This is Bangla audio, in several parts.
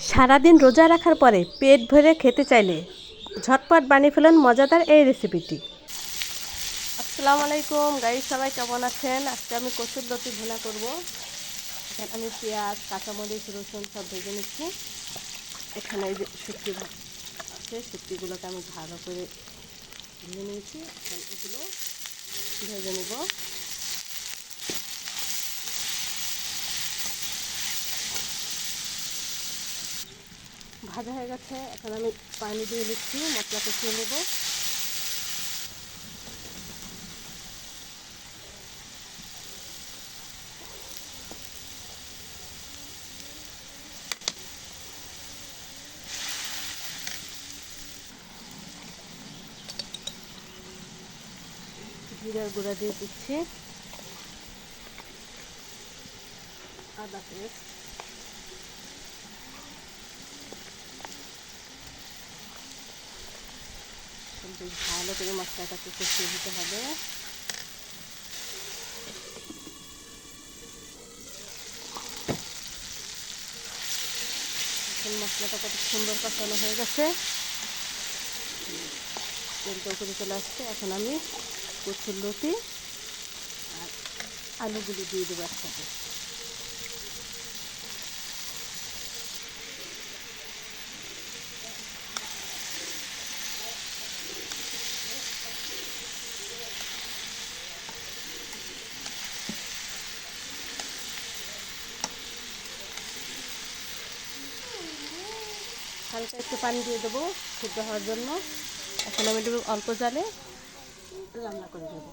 সারাদিন রোজা রাখার পরে পেট ভরে খেতে চাইলে ঝটপট বানিয়ে ফেলুন মজাদার এই রেসিপিটি আসসালামু আলাইকুম গাড়ি সবাই কেমন আছেন? আজকে আমি কচুর লতি ভুনা করব। এখানে আমি পেঁয়াজ, কাঁচামরিচ, রসুন সব ভেজে নিচ্ছি। এখানে এই যে শুটকি ভা- আছে, শুটকিগুলোকে আমি ভালো করে ভেজে নিয়েছি। এখন এগুলো ভেজে নেব। ভাজা হয়ে গেছে। এখন আমি পানি দিয়ে দিচ্ছি, মশলা কষিয়ে নেব। জিরার গুঁড়া দিয়ে দিচ্ছি। আদা পেস্ট। ভালো করে মশলাটাকে কষিয়ে দিতে হবে। এখন মশলাটা কত সুন্দর কষানো হয়ে গেছে। তেলটা উপরে চলে আসছে। এখন আমি কচুর লতি আর আলুগুলো দিয়ে দেবো একসাথে। হালকা একটু পানি দিয়ে দেবো সিদ্ধ হওয়ার জন্য। এখন আমি একটু অল্প জালে রান্না করে দেবো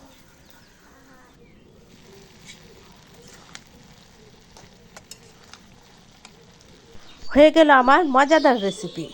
হয়ে গেল আমার মজাদার রেসিপি